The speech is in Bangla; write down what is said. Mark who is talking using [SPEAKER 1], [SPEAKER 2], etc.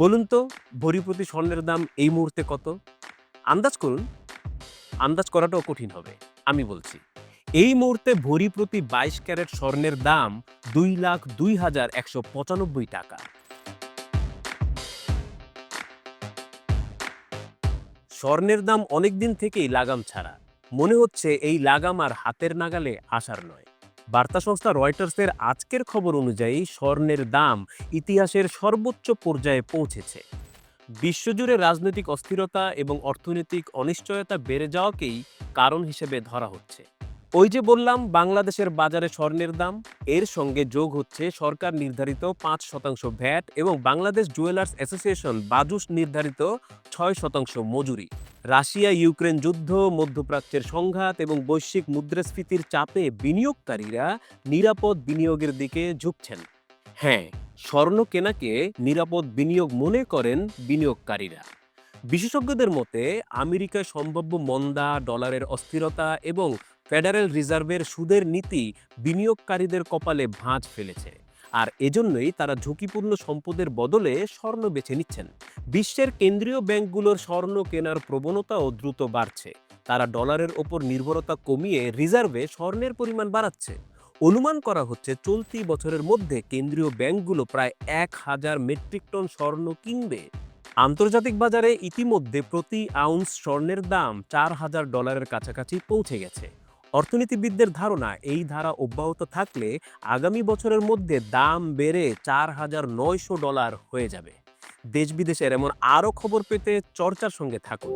[SPEAKER 1] বলুন তো, ভরি প্রতি স্বর্ণের দাম এই মুহূর্তে কত? আন্দাজ করুন। আন্দাজ করাটাও কঠিন হবে, আমি বলছি। এই মুহূর্তে ভরি প্রতি বাইশ ক্যারেট স্বর্ণের দাম দুই লাখ দুই হাজার একশো পঁচানব্বই টাকা। স্বর্ণের দাম অনেক দিন থেকেই লাগাম ছাড়া। মনে হচ্ছে এই লাগাম আর হাতের নাগালে আসার নয়। বার্তা সংস্থা রয়টার্সের আজকের খবর অনুযায়ী স্বর্ণের দাম ইতিহাসের সর্বোচ্চ পর্যায়ে পৌঁছেছে। বিশ্বজুড়ে রাজনৈতিক অস্থিরতা এবং অর্থনৈতিক অনিশ্চয়তা বেড়ে যাওয়াকেই কারণ হিসেবে ধরা হচ্ছে। ওই যে বললাম, বাংলাদেশের বাজারে স্বর্ণের দাম, এর সঙ্গে যোগ হচ্ছে সরকার নির্ধারিত পাঁচ শতাংশ ভ্যাট এবং বাংলাদেশ জুয়েলার্স অ্যাসোসিয়েশন বাজুস নির্ধারিত ছয় শতাংশ মজুরি। রাশিয়া ইউক্রেন যুদ্ধ, মধ্যপ্রাচ্যের সংঘাত এবং বৈশ্বিক মুদ্রাস্ফীতির চাপে বিনিয়োগকারীরা নিরাপদ বিনিয়োগের দিকে ঝুঁকছেন। হ্যাঁ স্বর্ণ কেনাকে নিরাপদ বিনিয়োগ মনে করেন বিনিয়োগকারীরা। বিশেষজ্ঞদের মতে, আমেরিকায় সম্ভাব্য মন্দা, ডলারের অস্থিরতা এবং ফেডারেল রিজার্ভের সুদের নীতি বিনিয়োগকারীদের কপালে ভাঁজ ফেলেছে। আর এজন্যই তারা ঝুঁকিপূর্ণ সম্পদের বদলে স্বর্ণ বেছে নিচ্ছেন। বিশ্বের কেন্দ্রীয় ব্যাংকগুলোর স্বর্ণ কেনার প্রবণতাও দ্রুত বাড়ছে। তারা ডলারের ওপর নির্ভরতা কমিয়ে রিজার্ভে স্বর্ণের পরিমাণ বাড়াচ্ছে। অনুমান করা হচ্ছে, চলতি বছরের মধ্যে কেন্দ্রীয় ব্যাংকগুলো প্রায় এক হাজার মেট্রিক টন স্বর্ণ কিনবে। আন্তর্জাতিক বাজারে ইতিমধ্যে প্রতি আউন্স স্বর্ণের দাম চার হাজার ডলারের কাছাকাছি পৌঁছে গেছে। অর্থনীতিবিদদের ধারণা, এই ধারা অব্যাহত থাকলে আগামী বছরের মধ্যে দাম বেড়ে চার হাজার নয়শো ডলার হয়ে যাবে। দেশ বিদেশের এমন আরও খবর পেতে চর্চার সঙ্গে থাকুন।